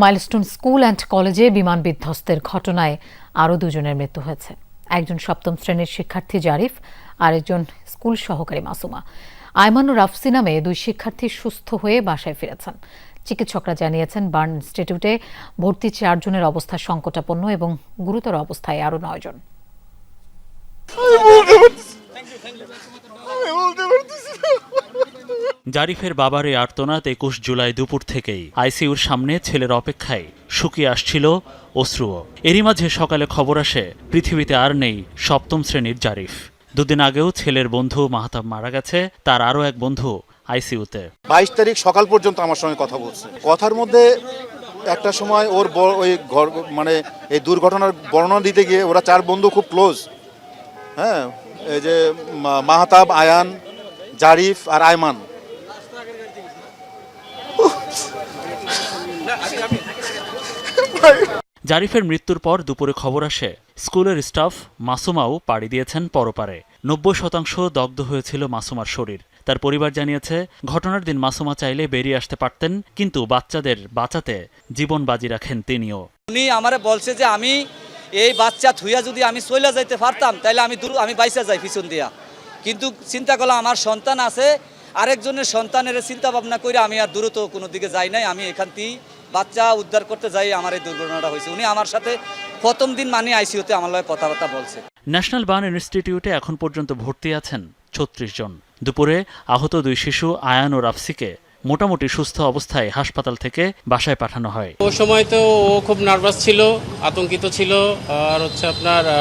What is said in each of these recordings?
Milestone school and কলেজে বিমান বিধ্বস্তের ঘটনায় আরও দুজনের মৃত্যু হয়েছে। একজন সপ্তম শ্রেণির শিক্ষার্থী জারিফ আর একজন স্কুল সহকারী মাসুমা। আয়মান ও রাফসি নামে দুই শিক্ষার্থী সুস্থ হয়ে বাসায় ফিরেছেন। চিকিৎসকরা জানিয়েছেন বার্ন ইনস্টিটিউটে ভর্তি চারজনের অবস্থা সংকটাপন্ন এবং গুরুতর অবস্থায় আরও নয়জন। জারিফের বাবার এই আর্তনাদ একুশ জুলাই দুপুর থেকেই। আইসিইউর সামনে ছেলের অপেক্ষায় শুকিয়ে আসছিল অশ্রুও। এরই মাঝে সকালে খবর আসে, পৃথিবীতে আর নেই সপ্তম শ্রেণির জারিফ। দুদিন আগেও ছেলের বন্ধু মাহতাব মারা গেছে, তার আরও এক বন্ধু আইসিইউতে। বাইশ তারিখ সকাল পর্যন্ত আমার সঙ্গে কথা বলছে। কথার মধ্যে একটা সময় ওর ওই ঘর মানে এই দুর্ঘটনার বর্ণনা দিতে গিয়ে ওরা চার বন্ধু খুব ক্লোজ হ্যাঁ এই যে মাহতাব, আয়ান, জারিফ আর আয়মান। জারিফের মৃত্যুর পর দুপুরে খবর আসে, স্কুলের স্টাফ মাসুমাও পাড়ি দিয়েছেন পরপারে। নব্বই শতাংশ দগ্ধ হয়েছিল মাসুমার শরীর। তার পরিবার জানিয়েছে, ঘটনার দিন মাসুমা চাইলে বেরিয়ে আসতে পারতেন, কিন্তু বাচ্চাদের বাঁচাতে জীবন বাজি রাখেন তিনিও। উনি আমারে বলছে যে আমি এই বাচ্চা থুইয়া যদি আমি চলে যাইতে পারতাম তাহলে আমি আমি বাইসা যাই পিছন দিয়া। কিন্তু চিন্তা করলাম, আমার সন্তান আছে আরেকজনের সন্তানের চিন্তা ভাবনা করে আমি আর দ্রুত কোনো দিকে যাই নাই। আমি এখান থেকেই বাচ্চা উদ্ধার করতে যাই আমার এই দুর্ঘটনাটা হয়েছে। উনি আমার সাথে প্রথম দিন মানে আইসিউতে আমার লগে কথাবার্তা বলছে। ন্যাশনাল বার্ন ইনস্টিটিউটে এখন পর্যন্ত ভর্তি আছেন ছত্রিশ জন। দুপুরে আহত দুই শিশু আয়ান ও রাফসিকে মোটামুটি সুস্থ অবস্থায় হাসপাতাল থেকে বাসায় পাঠানো হয়। ও সময় তো ও খুব নার্ভাস ছিল আতঙ্কিত ছিল আর হচ্ছে আপনার আহ,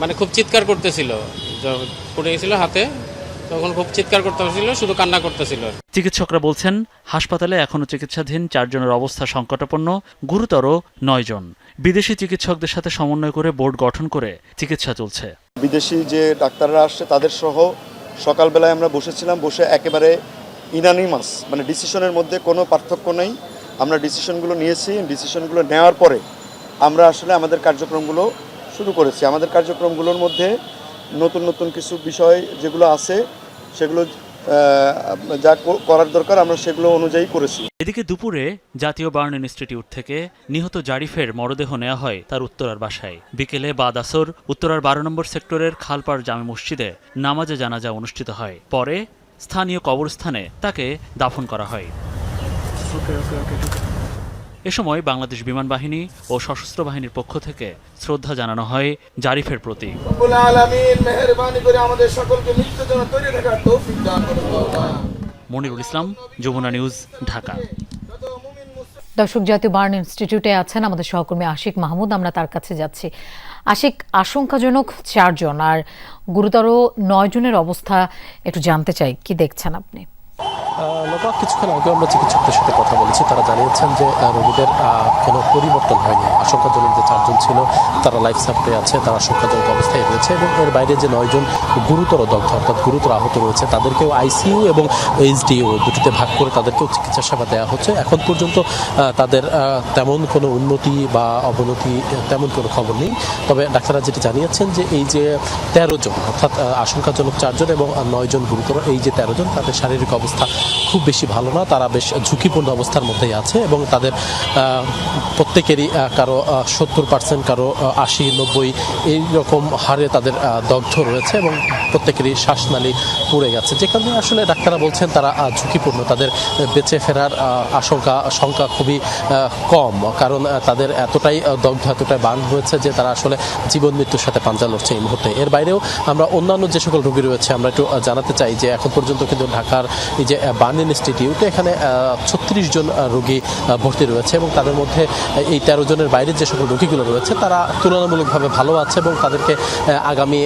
মানে খুব চিৎকার করতেছিল। পড়ে গেছিল হাতে তখন খুব চিৎকার করতেছিল শুধু কান্না করতেছিল। চিকিৎসকরা বলছেন হাসপাতালে এখনও চিকিৎসাধীন চারজনের অবস্থা সংকটাপন্ন গুরুতর নয় জন। বিদেশি চিকিৎসকদের সাথে সমন্বয় করে বোর্ড গঠন করে চিকিৎসা চলছে। বিদেশি যে ডাক্তাররা আসছে তাদের সহ সকালবেলায় আমরা বসেছিলাম বসে একেবারে ইনানিমাস মানে ডিসিশনের মধ্যে কোনো পার্থক্য নেই। আমরা ডিসিশনগুলো নিয়েছি ডিসিশনগুলো নেওয়ার পরে আমরা আসলে আমাদের কার্যক্রমগুলো শুরু করেছি। আমাদের কার্যক্রমগুলোর মধ্যে নতুন নতুন কিছু বিষয় যেগুলো আছে সেগুলো যা করার দরকার আমরা সেগুলো অনুযায়ী করেছি। এদিকে দুপুরে জাতীয় বার্ন ইনস্টিটিউট থেকে নিহত জারিফের মরদেহ নেওয়া হয় তার উত্তরার বাসায়। বিকেলে বাদ আসর উত্তরার বারো নম্বর সেক্টরের খালপাড় জামে মসজিদে নামাজে জানাজা অনুষ্ঠিত হয়। পরে স্থানীয় কবরস্থানে তাকে দাফন করা হয়। এ সময় বাংলাদেশ বিমান বাহিনী ও সশস্ত্র বাহিনীর পক্ষ থেকে শ্রদ্ধা জানানো হয় জারিফের প্রতি। রব্বুল আলামিন মেহেরবানি করে আমাদের সকলকে মৃত্যুর জন্য তৈরি থাকার তৌফিক দান করুন। আল্লাহ। মনিরুল ইসলাম যমুনা নিউজ ঢাকা। দর্শক জাতীয় বার্ন ইনস্টিটিউটে আছেন আমাদের সহকর্মী আশিক মাহমুদ আমরা তার কাছে যাচ্ছি। আশিক আশঙ্কাজনক চারজন আর গুরুতর নয় জনের অবস্থা একটু জানতে চাই কি দেখছেন আপনি? লোকা কিছুক্ষণ আগে আমরা চিকিৎসকদের সাথে কথা বলেছি, তারা জানিয়েছেন যে রোগীদের কোনো পরিবর্তন হয়নি। আশঙ্কাজনক যে চারজন ছিল, তারা লাইফ সাপোর্টে আছে, তারা আশঙ্কাজনক অবস্থায় রয়েছে এবং এর বাইরে যে নয়জন গুরুতর দগ্ধ, অর্থাৎ গুরুতর আহত রয়েছে, তাদেরকেও আইসিইউ এবং এইচডিও দুটিতে ভাগ করে তাদেরকেও চিকিৎসা সেবা দেওয়া হচ্ছে। এখন পর্যন্ত তাদের তেমন কোনো উন্নতি বা অবনতি, তেমন কোনো খবর নেই। তবে ডাক্তাররা যেটি জানিয়েছেন যে, এই যে তেরো জন, অর্থাৎ আশঙ্কাজনক চারজন এবং নয়জন গুরুতর, এই যে তেরো জন, তাদের শারীরিক অবস্থা খুব বেশি ভালো না, তারা বেশ ঝুঁকিপূর্ণ অবস্থার মধ্যেই আছে এবং তাদের প্রত্যেকেরই কারও সত্তর পার্সেন্ট কারও আশি, নব্বই, এইরকম হারে তাদের দগ্ধ রয়েছে এবং প্রত্যেকেরই শ্বাসনালী পুড়ে গেছে। যেখানে আসলে ডাক্তাররা বলছেন তারা ঝুঁকিপূর্ণ, তাদের বেঁচে ফেরার আশঙ্কা সংখ্যা খুবই কম কারণ তাদের এতটাই দগ্ধ, এতটাই বান হয়েছে যে তারা আসলে জীবন মৃত্যুর সাথে পাঞ্জা লড়ছে এই মুহূর্তে। এর বাইরেও আমরা অন্যান্য যে সকল রোগী রয়েছে, আমরা একটু জানাতে চাই যে এখন পর্যন্ত কিন্তু ঢাকার এই যে বার্ন ইনস্টিটিউটে এখানে ছত্রিশ জন রোগী ভর্তি রয়েছে এবং তাদের মধ্যে এই তেরো জনের বাইরে যে সকল রোগীগুলো রয়েছে, তারা তুলনামূলকভাবে ভালো আছে এবং তাদেরকে আগামী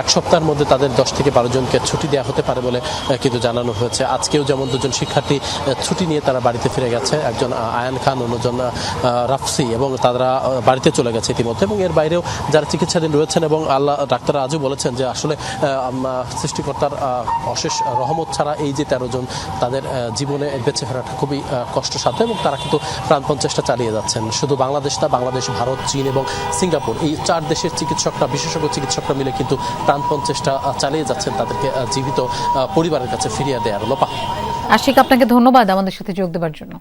এক সপ্তাহের মধ্যে তাদের দশ থেকে বারো জনকে ছুটি দেওয়া হতে পারে বলে কিন্তু জানানো হয়েছে। আজকেও যেমন দুজন শিক্ষার্থী ছুটি নিয়ে তারা বাড়িতে ফিরে গেছে, একজন আয়ান খান, অন্যজন রাফসি এবং তারা বাড়িতে চলে গেছে ইতিমধ্যে এবং এর বাইরেও যারা চিকিৎসাধীন রয়েছেন এবং আল্লাহ ডাক্তাররা আজও বলেছেন যে আসলে সৃষ্টিকর্তার অশেষ রহমত ছাড়া এই যে তেরো জন তাদের জীবনে বেঁচে ফেরাটা খুবই কষ্টসাধ্য এবং তারা কিন্তু প্রাণপণ চেষ্টা চালিয়ে যাচ্ছেন। শুধু বাংলাদেশ না, বাংলাদেশ, ভারত, চীন এবং সিঙ্গাপুর, এই চার দেশের চিকিৎসকরা, বিশেষজ্ঞ চিকিৎসকরা মিলে কিন্তু প্রাণপণ চেষ্টা চালিয়ে যাচ্ছেন তাদেরকে জীবিত পরিবারের কাছে ফিরিয়ে দেওয়ার লোপা আশিক, আপনাকে ধন্যবাদ আমাদের সাথে যোগ দেওয়ার জন্য।